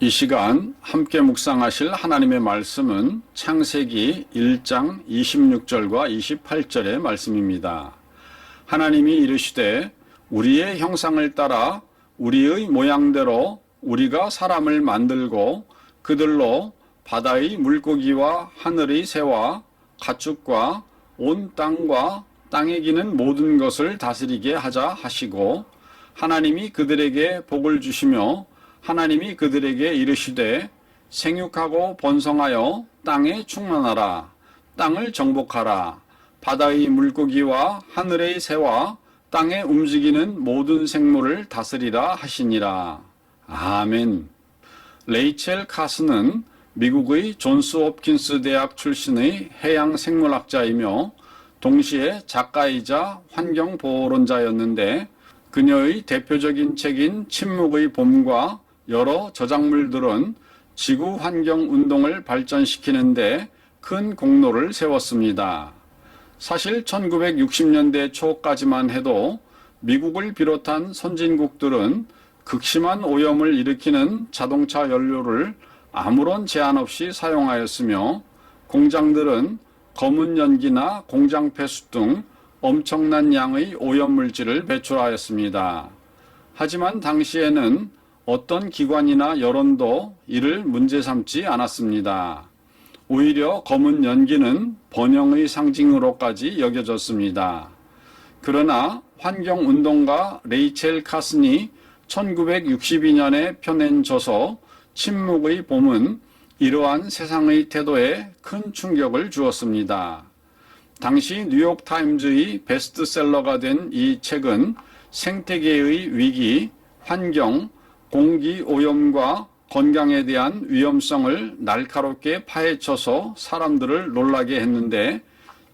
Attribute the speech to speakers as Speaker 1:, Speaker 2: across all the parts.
Speaker 1: 이 시간 함께 묵상하실 하나님의 말씀은 창세기 1장 26절과 28절의 말씀입니다. 하나님이 이르시되 우리의 형상을 따라 우리의 모양대로 우리가 사람을 만들고 그들로 바다의 물고기와 하늘의 새와 가축과 온 땅과 땅에 기는 모든 것을 다스리게 하자 하시고 하나님이 그들에게 복을 주시며 하나님이 그들에게 이르시되 생육하고 번성하여 땅에 충만하라. 땅을 정복하라. 바다의 물고기와 하늘의 새와 땅에 움직이는 모든 생물을 다스리라 하시니라. 아멘. 레이첼 카스는 미국의 존스 홉킨스 대학 출신의 해양 생물학자이며 동시에 작가이자 환경보호론자였는데 그녀의 대표적인 책인 침묵의 봄과 여러 저작물들은 지구 환경 운동을 발전시키는데 큰 공로를 세웠습니다. 사실 1960년대 초까지만 해도 미국을 비롯한 선진국들은 극심한 오염을 일으키는 자동차 연료를 아무런 제한 없이 사용하였으며 공장들은 검은 연기나 공장 폐수 등 엄청난 양의 오염물질을 배출하였습니다. 하지만 당시에는 어떤 기관이나 여론도 이를 문제 삼지 않았습니다. 오히려 검은 연기는 번영의 상징으로까지 여겨졌습니다. 그러나 환경운동가 레이첼 카슨이 1962년에 펴낸 저서 침묵의 봄은 이러한 세상의 태도에 큰 충격을 주었습니다. 당시 뉴욕타임즈의 베스트셀러가 된 이 책은 생태계의 위기, 환경, 공기 오염과 건강에 대한 위험성을 날카롭게 파헤쳐서 사람들을 놀라게 했는데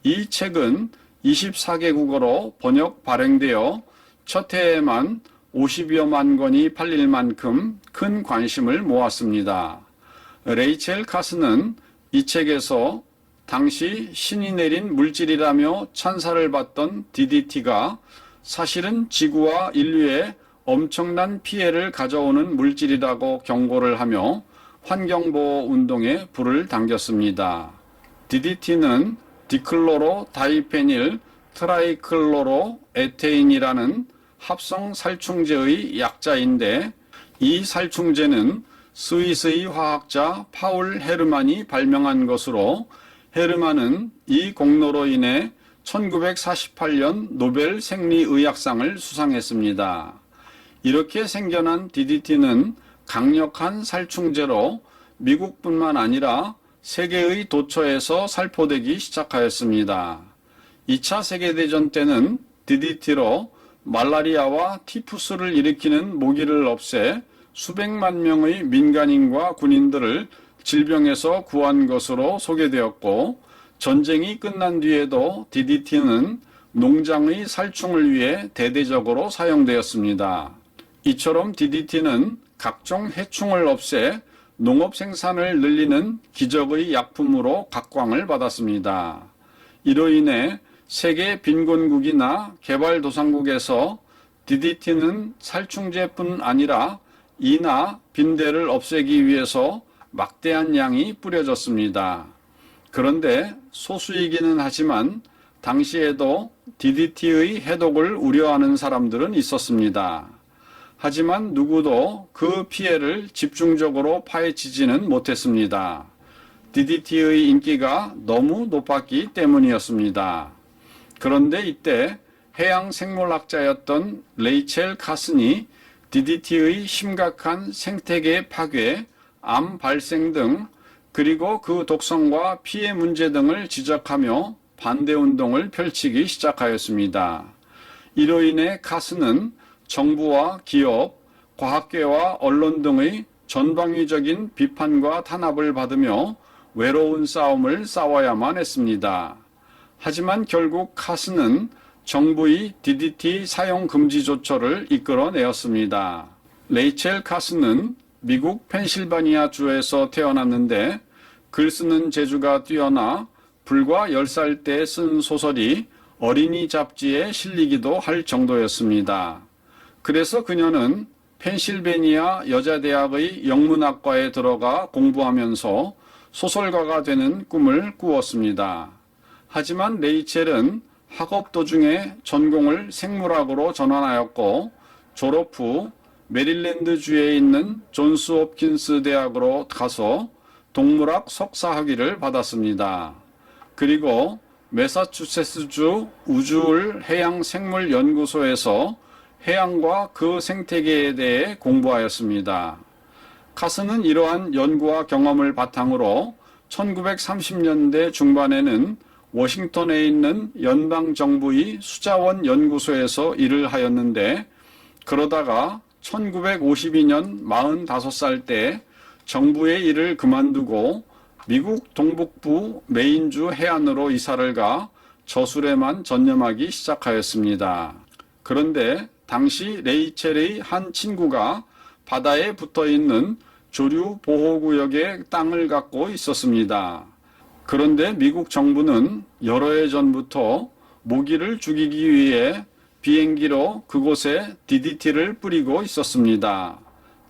Speaker 1: 이 책은 24개 국어로 번역 발행되어 첫 해에만 50여만 권이 팔릴 만큼 큰 관심을 모았습니다. 레이첼 카스는 이 책에서 당시 신이 내린 물질이라며 찬사를 받던 DDT가 사실은 지구와 인류에 엄청난 피해를 가져오는 물질이라고 경고를 하며 환경보호 운동에 불을 당겼습니다. DDT는 디클로로 다이페닐 트라이클로로 에테인이라는 합성 살충제의 약자인데 이 살충제는 스위스의 화학자 파울 헤르만이 발명한 것으로 헤르만은 이 공로로 인해 1948년 노벨 생리의학상을 수상했습니다. 이렇게 생겨난 DDT는 강력한 살충제로 미국뿐만 아니라 세계의 도처에서 살포되기 시작하였습니다. 2차 세계대전 때는 DDT로 말라리아와 티푸스를 일으키는 모기를 없애 수백만 명의 민간인과 군인들을 질병에서 구한 것으로 소개되었고 전쟁이 끝난 뒤에도 DDT는 농장의 살충을 위해 대대적으로 사용되었습니다. 이처럼 DDT는 각종 해충을 없애 농업 생산을 늘리는 기적의 약품으로 각광을 받았습니다. 이로 인해 세계 빈곤국이나 개발도상국에서 DDT는 살충제뿐 아니라 이나 빈대를 없애기 위해서 막대한 양이 뿌려졌습니다. 그런데 소수이기는 하지만 당시에도 DDT의 해독을 우려하는 사람들은 있었습니다. 하지만 누구도 그 피해를 집중적으로 파헤치지는 못했습니다. DDT의 인기가 너무 높았기 때문이었습니다. 그런데 이때 해양 생물학자였던 레이첼 카슨이 DDT의 심각한 생태계 파괴, 암 발생 등 그리고 그 독성과 피해 문제 등을 지적하며 반대 운동을 펼치기 시작하였습니다. 이로 인해 카스는 정부와 기업, 과학계와 언론 등의 전방위적인 비판과 탄압을 받으며 외로운 싸움을 싸워야만 했습니다. 하지만 결국 카스는 정부의 DDT 사용 금지 조처를 이끌어내었습니다. 레이첼 카스는 미국 펜실바니아 주에서 태어났는데 글 쓰는 재주가 뛰어나 불과 10살 때 쓴 소설이 어린이 잡지에 실리기도 할 정도였습니다. 그래서 그녀는 펜실베니아 여자대학의 영문학과에 들어가 공부하면서 소설가가 되는 꿈을 꾸었습니다. 하지만 레이첼은 학업 도중에 전공을 생물학으로 전환하였고 졸업 후 메릴랜드주에 있는 존스 홉킨스 대학으로 가서 동물학 석사 학위를 받았습니다. 그리고 매사추세츠주 우주울 해양 생물 연구소에서 해양과 그 생태계에 대해 공부하였습니다. 카스는 이러한 연구와 경험을 바탕으로 1930년대 중반에는 워싱턴에 있는 연방정부의 수자원 연구소에서 일을 하였는데 그러다가 1952년 45살 때 정부의 일을 그만두고 미국 동북부 메인주 해안으로 이사를 가 저술에만 전념하기 시작하였습니다. 그런데 당시 레이첼의 한 친구가 바다에 붙어 있는 조류 보호구역의 땅을 갖고 있었습니다. 그런데 미국 정부는 여러 해 전부터 모기를 죽이기 위해 비행기로 그곳에 DDT를 뿌리고 있었습니다.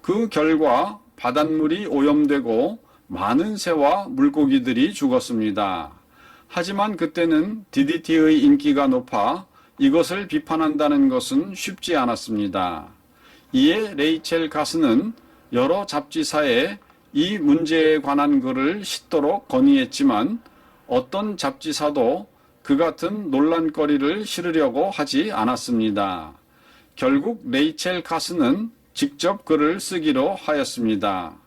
Speaker 1: 그 결과 바닷물이 오염되고 많은 새와 물고기들이 죽었습니다. 하지만 그때는 DDT의 인기가 높아 이것을 비판한다는 것은 쉽지 않았습니다. 이에 레이첼 가스는 여러 잡지사에 이 문제에 관한 글을 싣도록 건의했지만 어떤 잡지사도 그 같은 논란거리를 실으려고 하지 않았습니다. 결국 레이첼 카스는 직접 글을 쓰기로 하였습니다.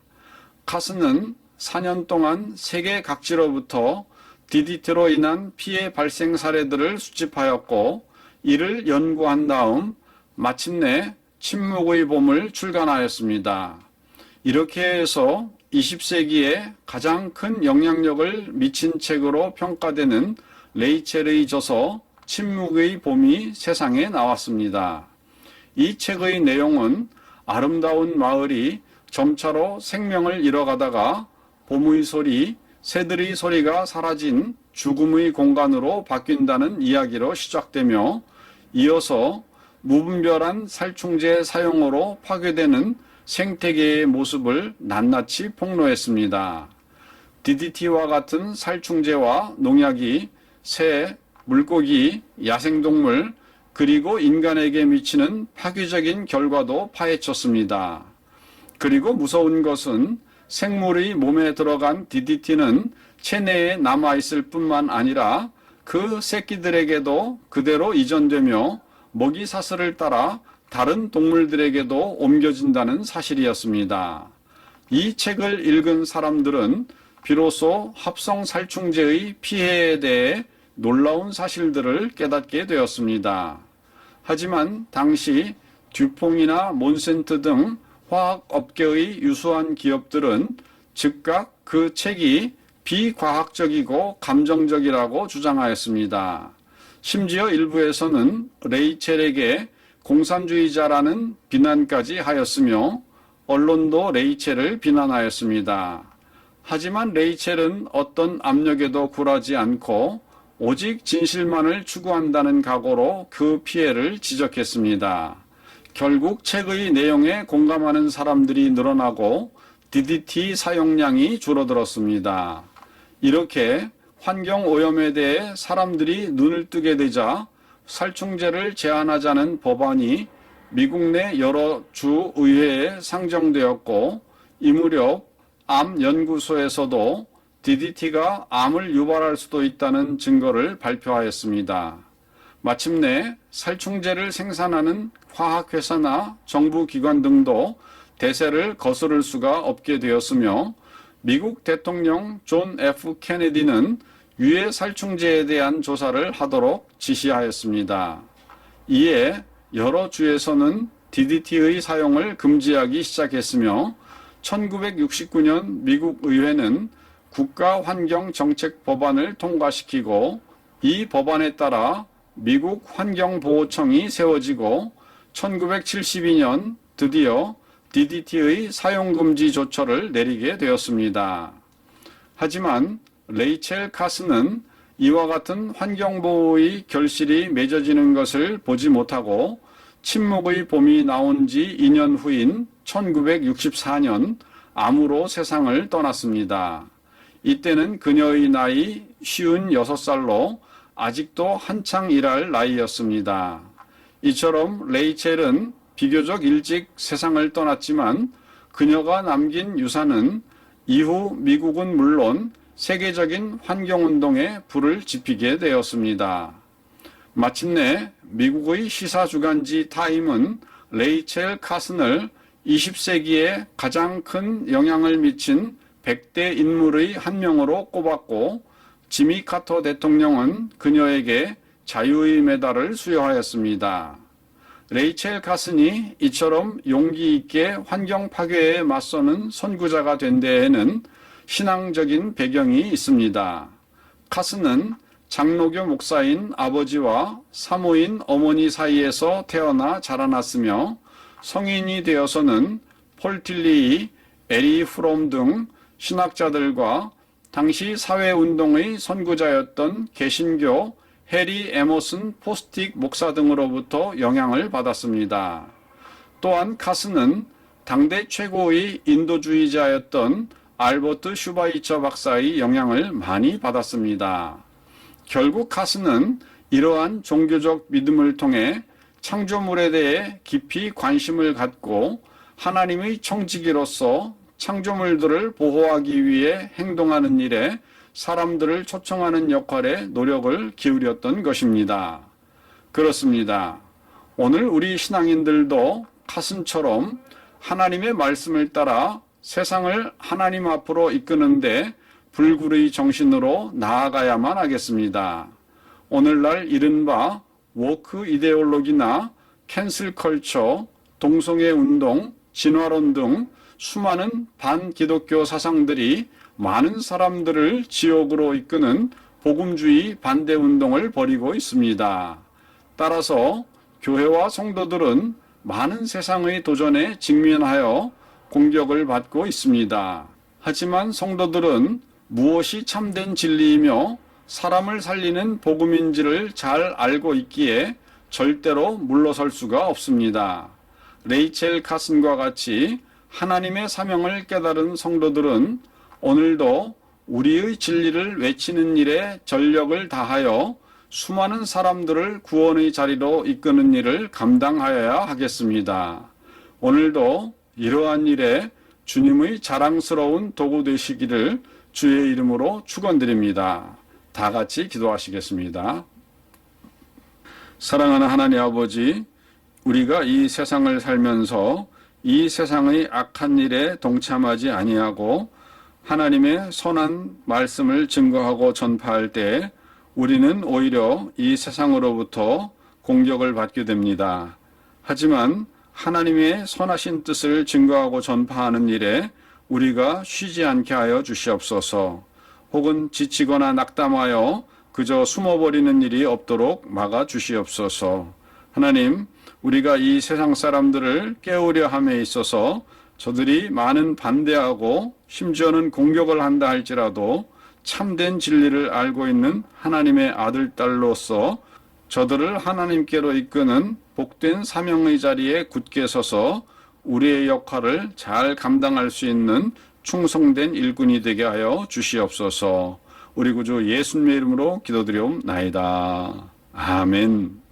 Speaker 1: 카스는 4년 동안 세계 각지로부터 DDT로 인한 피해 발생 사례들을 수집하였고 이를 연구한 다음 마침내 침묵의 봄을 출간하였습니다. 이렇게 해서 20세기에 가장 큰 영향력을 미친 책으로 평가되는 레이첼의 저서 침묵의 봄이 세상에 나왔습니다. 이 책의 내용은 아름다운 마을이 점차로 생명을 잃어가다가 봄의 소리, 새들의 소리가 사라진 죽음의 공간으로 바뀐다는 이야기로 시작되며 이어서 무분별한 살충제 사용으로 파괴되는 생태계의 모습을 낱낱이 폭로했습니다. DDT와 같은 살충제와 농약이 새, 물고기, 야생동물, 그리고 인간에게 미치는 파괴적인 결과도 파헤쳤습니다. 그리고 무서운 것은 생물의 몸에 들어간 DDT는 체내에 남아있을 뿐만 아니라 그 새끼들에게도 그대로 이전되며 먹이 사슬을 따라 다른 동물들에게도 옮겨진다는 사실이었습니다. 이 책을 읽은 사람들은 비로소 합성 살충제의 피해에 대해 놀라운 사실들을 깨닫게 되었습니다. 하지만 당시 듀퐁이나 몬센트 등 화학 업계의 유수한 기업들은 즉각 그 책이 비과학적이고 감정적이라고 주장하였습니다. 심지어 일부에서는 레이첼에게 공산주의자라는 비난까지 하였으며 언론도 레이첼을 비난하였습니다. 하지만 레이첼은 어떤 압력에도 굴하지 않고 오직 진실만을 추구한다는 각오로 그 피해를 지적했습니다. 결국 책의 내용에 공감하는 사람들이 늘어나고 DDT 사용량이 줄어들었습니다. 이렇게 환경 오염에 대해 사람들이 눈을 뜨게 되자 살충제를 제한하자는 법안이 미국 내 여러 주 의회에 상정되었고 이 무렵 암 연구소에서도 DDT가 암을 유발할 수도 있다는 증거를 발표하였습니다. 마침내 살충제를 생산하는 화학회사나 정부기관 등도 대세를 거스를 수가 없게 되었으며 미국 대통령 존 F 케네디는 유해 살충제에 대한 조사를 하도록 지시하였습니다. 이에 여러 주에서는 DDT의 사용을 금지하기 시작했으며 1969년 미국 의회는 국가환경정책 법안을 통과시키고 이 법안에 따라 미국 환경보호청이 세워지고 1972년 드디어 DDT의 사용금지 조처를 내리게 되었습니다. 하지만 레이첼 카스는 이와 같은 환경보호의 결실이 맺어지는 것을 보지 못하고 침묵의 봄이 나온 지 2년 후인 1964년 암으로 세상을 떠났습니다. 이때는 그녀의 나이 56살로 아직도 한창 일할 나이였습니다. 이처럼 레이첼은 비교적 일찍 세상을 떠났지만 그녀가 남긴 유산은 이후 미국은 물론 세계적인 환경운동에 불을 지피게 되었습니다. 마침내 미국의 시사주간지 타임은 레이첼 카슨을 20세기에 가장 큰 영향을 미친 100대 인물의 한 명으로 꼽았고 지미 카터 대통령은 그녀에게 자유의 메달을 수여하였습니다. 레이첼 카슨이 이처럼 용기 있게 환경 파괴에 맞서는 선구자가 된 데에는 신앙적인 배경이 있습니다. 카슨은 장로교 목사인 아버지와 사모인 어머니 사이에서 태어나 자라났으며 성인이 되어서는 폴틸리, 에리 프롬 등 신학자들과 당시 사회운동의 선구자였던 개신교 해리 에머슨 포스틱 목사 등으로부터 영향을 받았습니다. 또한 카스는 당대 최고의 인도주의자였던 알버트 슈바이처 박사의 영향을 많이 받았습니다. 결국 카스는 이러한 종교적 믿음을 통해 창조물에 대해 깊이 관심을 갖고 하나님의 청지기로서 창조물들을 보호하기 위해 행동하는 일에 사람들을 초청하는 역할에 노력을 기울였던 것입니다. 그렇습니다. 오늘 우리 신앙인들도 카슨처럼 하나님의 말씀을 따라 세상을 하나님 앞으로 이끄는데 불굴의 정신으로 나아가야만 하겠습니다. 오늘날 이른바 워크 이데올로기나 캔슬 컬처, 동성애 운동, 진화론 등 수많은 반기독교 사상들이 많은 사람들을 지옥으로 이끄는 복음주의 반대 운동을 벌이고 있습니다. 따라서 교회와 성도들은 많은 세상의 도전에 직면하여 공격을 받고 있습니다. 하지만 성도들은 무엇이 참된 진리이며 사람을 살리는 복음인지를 잘 알고 있기에 절대로 물러설 수가 없습니다. 레이첼 카슨과 같이 하나님의 사명을 깨달은 성도들은 오늘도 우리의 진리를 외치는 일에 전력을 다하여 수많은 사람들을 구원의 자리로 이끄는 일을 감당하여야 하겠습니다. 오늘도 이러한 일에 주님의 자랑스러운 도구 되시기를 주의 이름으로 축원드립니다. 다 같이 기도하시겠습니다. 사랑하는 하나님 아버지, 우리가 이 세상을 살면서 이 세상의 악한 일에 동참하지 아니하고 하나님의 선한 말씀을 증거하고 전파할 때 우리는 오히려 이 세상으로부터 공격을 받게 됩니다. 하지만 하나님의 선하신 뜻을 증거하고 전파하는 일에 우리가 쉬지 않게 하여 주시옵소서. 혹은 지치거나 낙담하여 그저 숨어버리는 일이 없도록 막아 주시옵소서. 하나님, 우리가 이 세상 사람들을 깨우려 함에 있어서 저들이 많은 반대하고 심지어는 공격을 한다 할지라도 참된 진리를 알고 있는 하나님의 아들, 딸로서 저들을 하나님께로 이끄는 복된 사명의 자리에 굳게 서서 우리의 역할을 잘 감당할 수 있는 충성된 일꾼이 되게 하여 주시옵소서. 우리 구주 예수님의 이름으로 기도드리옵나이다. 아멘.